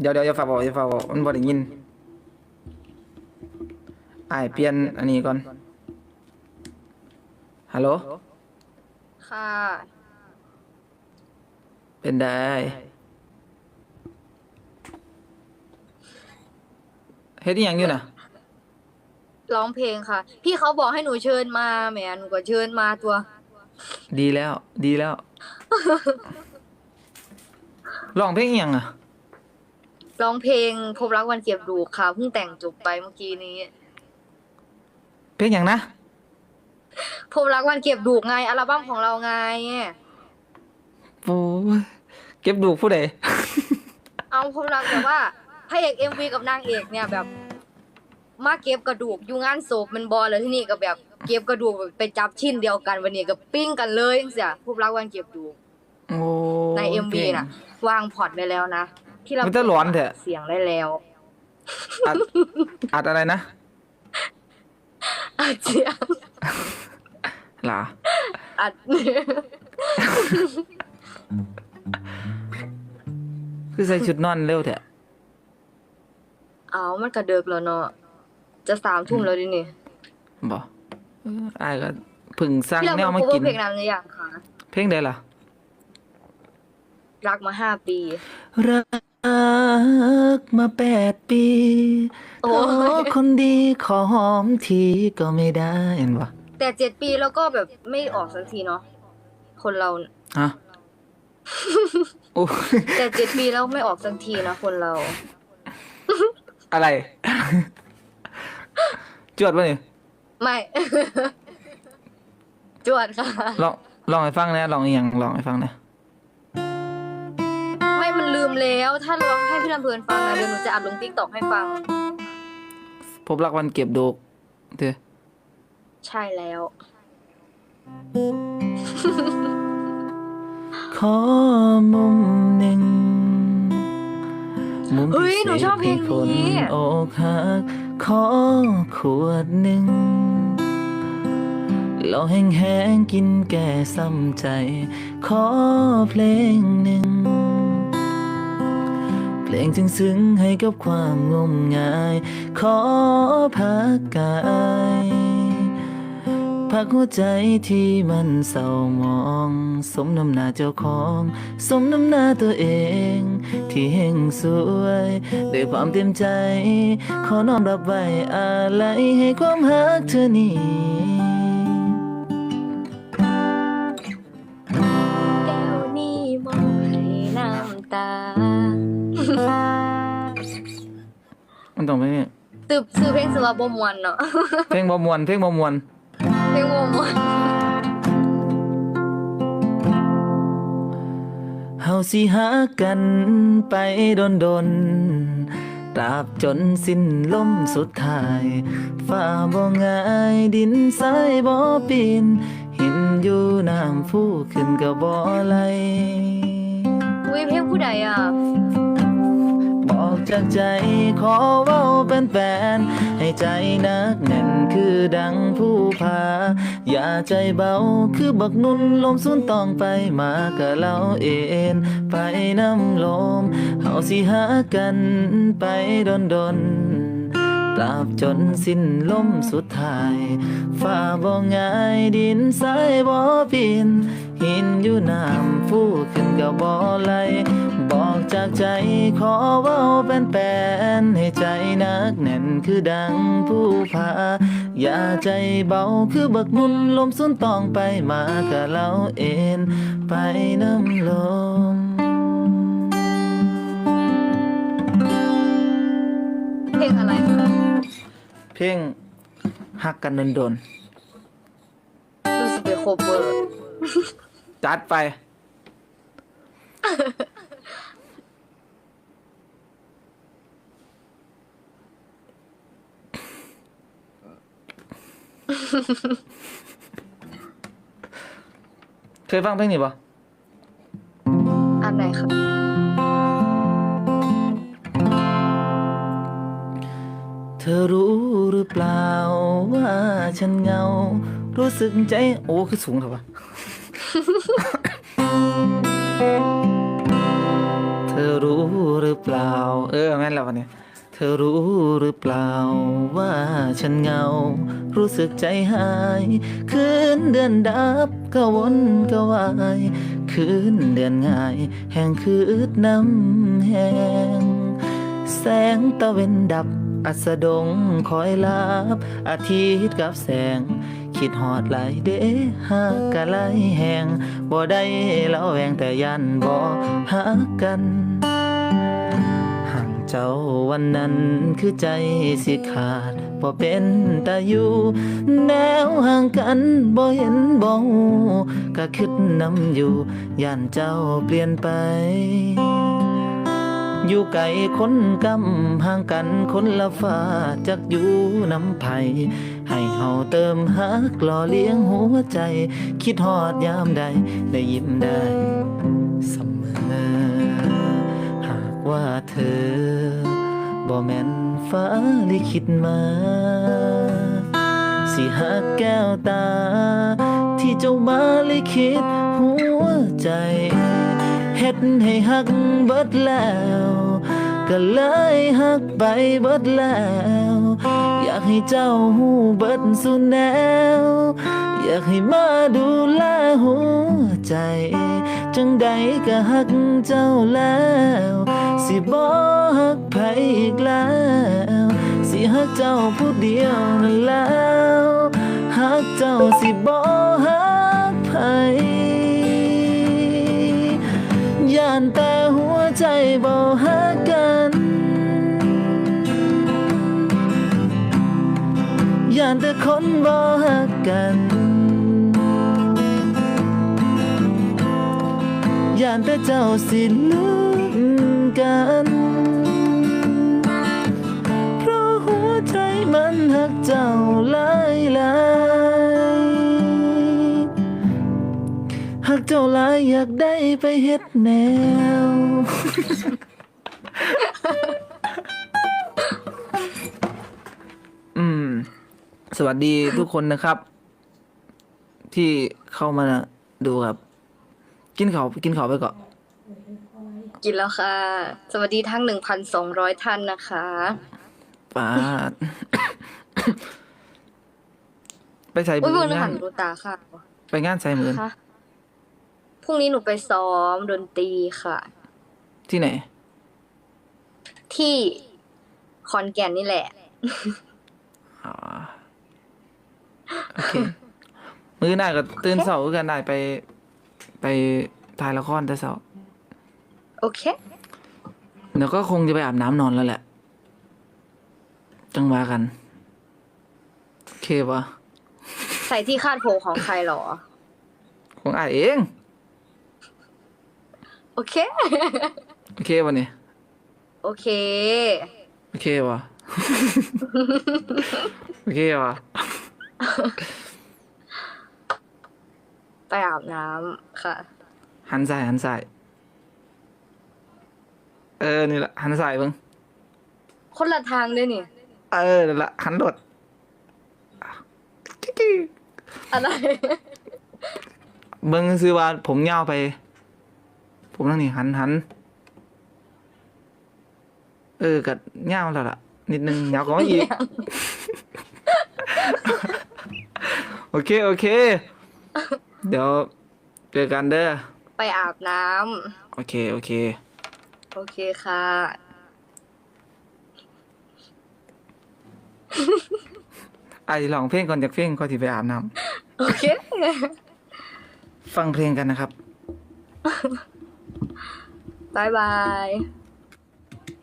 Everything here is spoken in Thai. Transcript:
เดี๋ยวเดี๋ยวอย่าฝากบอกอย่าฝากบอกมันบ่ได้ยินอ้ายเปลี่ยนอันนี้ก่อนฮัลโหลค่ะ เป็นได้เฮ็ดอีหยังอยู่น่ะ ร้องเพลงค่ะ พี่เขาบอกให้หนูเชิญมาแหมหนูก็เชิญมาตัว ดีแล้ว ดีแล้ว ร้องเพลงอีหยังอะ ร้องเพลงพบรักวันเก็บดูกค่ะเพิ่งแต่งจบไปเมื่อกี้นี้ เพลงหยังนะพบรักวันเก็บดูกไงอัลบั้มของเราไง โอ้ยเก็บดูกผู้ใดเอาพบรักแบบว่าพระเอกเอ็มวีกับนางเอกเนี่ยแบบ มาเก็บกระดูกอยู่งานศพแมันบอลแล้วที่นี่ก็แบบเก็บกระดูกไปจับชิ้นเดียวกันวันนี้ก็ปิ้งกันเลยจังเสียพบรักวันเก็บดูกโอ้ในเอ็มวีน่ะ วางพอร์ตได้แล้วนะ ที่เรามันจะหลอนเถอะ เสียงได้แล้วอัดอัดอะไรนะอัดเสียงหลาอัดคือใส่ชุดนอนเร็วแท้เอามันกระเดิกแล้วเนาะจะสามทุ่มแล้วดินี่บ่เอออ้ายก็เพึ่งสร้างพี่เราแนวมามาพูกิดนเพลงนั้นหรือยังคะเพลงใดล่ะรักมาห้าปีรัก มาแปดปีโอ้ขอยคนดีขอหอมทีก็ไม่ได้เห็นปะแต่เจ็ดปีแล้วก็แบบไม่ออกสักทีเนาะคนเรา ฮะโอ้ แต่เจ็ดปีแล้วไม่ออกสักทีนะคนเรา อะไร จวดปะนี่ไม่ จวดค่ะ ลองลองให้ฟังนะลองอีหยังลองให้ฟังนะไม่มันลืม แล้วถ้าร้องให้พี่ลำเพลินฟังนะเดี๋ยวหนูจะอัดลงติ๊กต็อกให้ฟัง พบรักวันเก็บดอกเด้อใช่แล้ว ขอมุมหนึ่งมุมเฮ้พิยเศหนูษชอบเพลงให้คนนี้อกหักขอขวดหนึ่งเราแห้งแห้งๆกินแก่ซ้ำใจ ขอเพลงหนึ่งเพ ลงจึงซึ้งให้กับความงมงาย ขอพักกายพักหัวใจที่มันเศร้าหมอง สมน้ำหน้าเจ้าของ สมน้ำหน้าตัวเอง ที่เฮงสวยด้วยความเต็มใจ ขอน้อมรับไว้อาลัยให้ความหักเธอนี้ มันต้องเป็นตึบซื้อเพลงสวาบมวนเนาะเพลงบ่มวนเพลงบ่มวนเพลงบมวนเฮาสิหากันไปดนดนๆตราบจนสิ้นลมสุดท้ายฟ้าบ่ง่ายดินทรายบ่ปีนหินอยู่น้ำผู้ขึ้นก็บ่ไหลอุ้ยเพลงผู้ใดอะบอก จากใจขอเว้าเป็นแฟน ให้ใจนักแน่นคือดังผู้พา อย่าใจเบาคือบักนุ่นลมสุนต้องไปมากะเราเอ็นไปน้ำลมเฮาสิหากันไปดนดนๆตราบจนสิ้นลมสุดท้ายฟ้าบ่ง่ายดินทรายบ่ปีน หินอยู่น้ำฟูขึ้นก็บ่ไหลบอกจากใจขอเว้าเป็นแปนให้ใจนักแน่นคือดังผู้พา อย่าใจเบาคือบักมุนลมสุนตองไปมากะเราเอ็นไปน้ำลมเพลงอะไรคะเพลงหักกันโดนดูสิไปโคเวอร์ จัดไป เคยฟังเพลงนี้ปะอันไหนคะเธอรู้หรือเปล่าว่าฉันเหงา รู้สึกใจ โอ้ คือสูงเถอะวะ วันนี้เธอรู้หรือเปล่าว่าฉันเหงา รู้สึกใจหายคืนเดือนดับก็วนก็วายคืนเดือนง่าย แห่งคืดน้ำแหงแสงตะเวนดับอัสดงคอยลับอาทิตย์กับแสง คิดหอดไหลายเด้หากกะไลแหงบ่ได้แล้วแวงแต่ยันบ่หากัน เจ้าวันนั้นคือใจสิขาดบ่เป็นตาอยู่แนวห่างกันบ่เห็นบ่ก็คิดนำอยู่ย่านเจ้าเปลี่ยนไป อยู่ไกลคนกำห่างกันคนละฟ้าจักอยู่น้ำไผให้เฮาเติมฮักหล่อเลี้ยงหัวใจ คิดฮอดยามใดได้ยิ้มได้เสมอ ว่าเธอบ่แม่นฟ้าลิขิตมา สิหักแก้วตา ที่เจ้ามาลิขิตหัวใจเฮ็ดให้หักเบิดแล้ว ก็เลยหักไปเบิดแล้ว อยากให้เจ้าหูเบิดสุดแนว อยากให้มาดูแลหัวใจ จังใดก็หักเจ้าแล้ว สิบ่หักไผอีกแล้ว สิหักเจ้าผู้เดียวนั่นแล้วหักเจ้าสิบ่หักไผย่านแต่หัวใจบ่หักกันย่านแต่คนบ่หักกัน ย่านแต่เจ้าสิลืมกัน เพราะหัวใจมันหักเจ้าหลายหลายๆหากเจ้าหลายอยากได้ไปเฮ็ดแนว อืม สวัสดีทุกคนนะครับ ที่เข้ามาดูครับ กินเขาวกินเขาวไปก่อนกินแล้วค่ะ สวัสดีทั้งหนึ่งพันสองร้อยท่านนะคะป้าด ไปใส่อุ้ยมืเพิ่องนึกงาหันนดูตาค่ะไปงานใส่มือคะพรุ่งนี้หนูไปซ้อมดนตรีค่ะ ที่ไหน ที่ขอนแก่นนี่แหละ อ๋อ โอเค มือหน้าก็ตื่นเสาร์กันได้ไป ไปถ่ายละครแต่เสาร์โอเค เดี๋ยวก็คงจะไปอาบน้ำนอนแล้วแหละ จังหวะกัน โอเคปะใส่ที่คาดผมของใครเหรอคงอาจเอง โอเค โอเคปะเนี่ยโอเค โอเควะโอเควะ ไปอาบน้ำค่ะ หันซ้ายหันซ้ายเออนี่แหละหันซ้ายเบิ่งคนละทางด้วยนี่ เออนั่นละหันรถกิ๊กกิ๊กอะไร เบิ่งซื้อว่าผมยาวไป ผมนั่งนี่หันหันเออกัดยาวแล้วล่ะ นิดนึงยาวกว่าอีก โอเค โอเค เดี๋ยวเจอกันเด้อ ไปอาบน้ำโอเค โอเคโอเคค่ะ ไอ้ลองเพลงก่อนจากเพลงก่อนที่ไปอาบน้โอเคำฟังเพลงกันนะครับ บายบาย